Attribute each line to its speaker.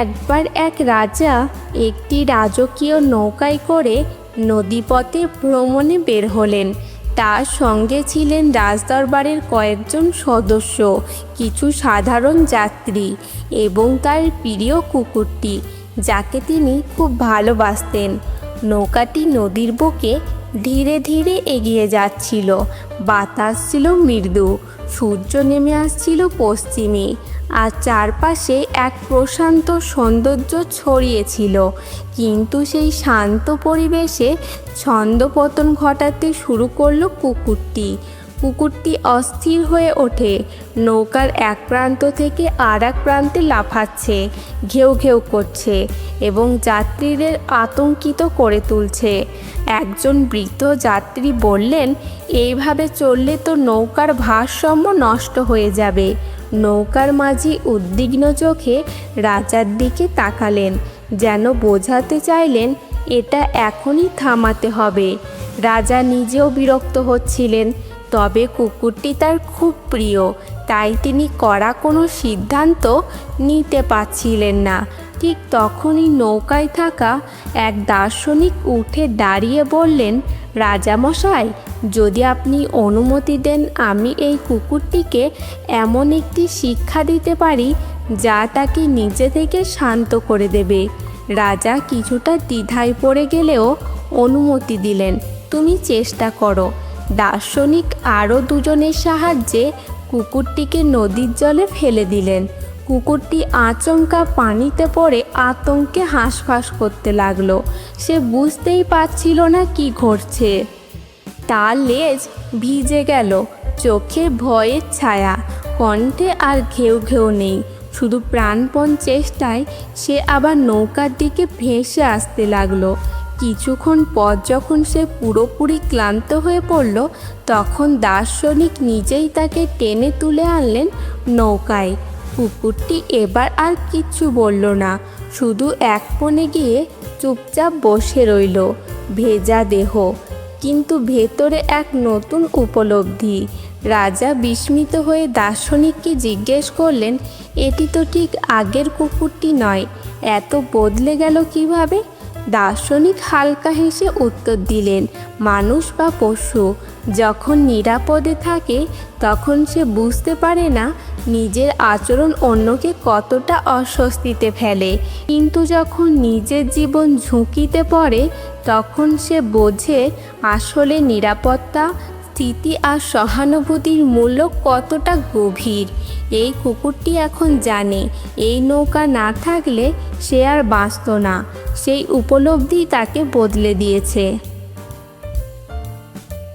Speaker 1: একবার এক রাজা একটি রাজকীয় নৌকায় করে নদীপথে ভ্রমণে বের হলেন। তার সঙ্গে ছিলেন রাজদরবারের কয়েকজন সদস্য, কিছু সাধারণ যাত্রী এবং তার প্রিয় কুকুরটি, যাকে তিনি খুব ভালোবাসতেন। নৌকাটি নদীর বুকে ধীরে ধীরে এগিয়ে যাচ্ছিল। বাতাস ছিল মৃদু, সূর্য নেমে আসছিল পশ্চিমে। আর চারপাশে এক প্রশান্ত সৌন্দর্য ছড়িয়েছিল। কিন্তু সেই শান্ত পরিবেশে ছন্দপতন ঘটাতে শুরু করল কুকুরটি। কুকুরটি অস্থির হয়ে ওঠে। নৌকার এক প্রান্ত থেকে আর এক প্রান্তে লাফাচ্ছে, ঘেউ ঘেউ করছে এবং যাত্রীদের আতঙ্কিত করে তুলছে। একজন বৃদ্ধ যাত্রী বললেন, এইভাবে চললে তো নৌকার ভারসাম্য নষ্ট হয়ে যাবে। নৌকার মাঝি উদ্বিগ্ন চোখে রাজার দিকে তাকালেন, যেন বোঝাতে চাইলেন, এটা এখনই থামাতে হবে। রাজা নিজেও বিরক্ত হচ্ছিলেন, তবে কুকুরটি তার খুব প্রিয়, তাই তিনি কড়া কোনো সিদ্ধান্ত নিতে পারছিলেন না। ঠিক তখনই নৌকায় থাকা এক দার্শনিক উঠে দাঁড়িয়ে বললেন, রাজামশাই যদি আপনি অনুমতি দেন, আমি এই কুকুরটিকে এমন একটি শিক্ষা দিতে পারি যা তাকে নিজে থেকে শান্ত করে দেবে। রাজা কিছুটা দ্বিধায় পড়ে গেলেও অনুমতি দিলেন। তুমি চেষ্টা করো। দার্শনিক আরও দুজনের সাহায্যে কুকুরটিকে নদীর জলে ফেলে দিলেন। কুকুরটি আচমকা পানিতে পড়ে আতঙ্কে হাঁসফাঁস করতে লাগল। সে বুঝতেই পারছিল না কি ঘটছে। তার লেজ ভিজে গেল। চোখে ভয়ের ছায়া। কণ্ঠে আর ঘেউ ঘেউ নেই। শুধু প্রাণপণ চেষ্টায় সে আবার নৌকার দিকে ভেসে আসতে লাগল। কিছুক্ষণ পর যখন সে পুরোপুরি ক্লান্ত হয়ে পড়ল, তখন দার্শনিক নিজেই তাকে টেনে তুলে আনলেন নৌকায়। কুকুরটি এবার আর কিচ্ছু বলল না। শুধু এক কোণে গিয়ে চুপচাপ বসে রইল। ভেজা দেহ। কিন্তু ভেতরে এক নতুন উপলব্ধি। রাজা বিস্মিত হয়ে দার্শনিককে জিজ্ঞেস করলেন, এটি তো ঠিক আগের কুকুরটি নয়। এত বদলে গেল কীভাবে? দার্শনিক হালকা হেসে উত্তর দিলেন, মানুষ বা পশু, যখন নিরাপদে থাকে, তখন সে বুঝতে পারে না নিজের আচরণ অন্যকে কতটা অস্বস্তিতে ফেলে। কিন্তু যখন নিজের জীবন ঝুঁকিতে পড়ে, তখন সে বোঝে আসলে নিরাপত্তা, স্থিতি আর সহানুভূতির মূল্য কতটা গভীর। এই কুকুরটি এখন জানে, এই নৌকা না থাকলে সে আর বাঁচত না। সেই উপলব্ধি তাকে বদলে দিয়েছে।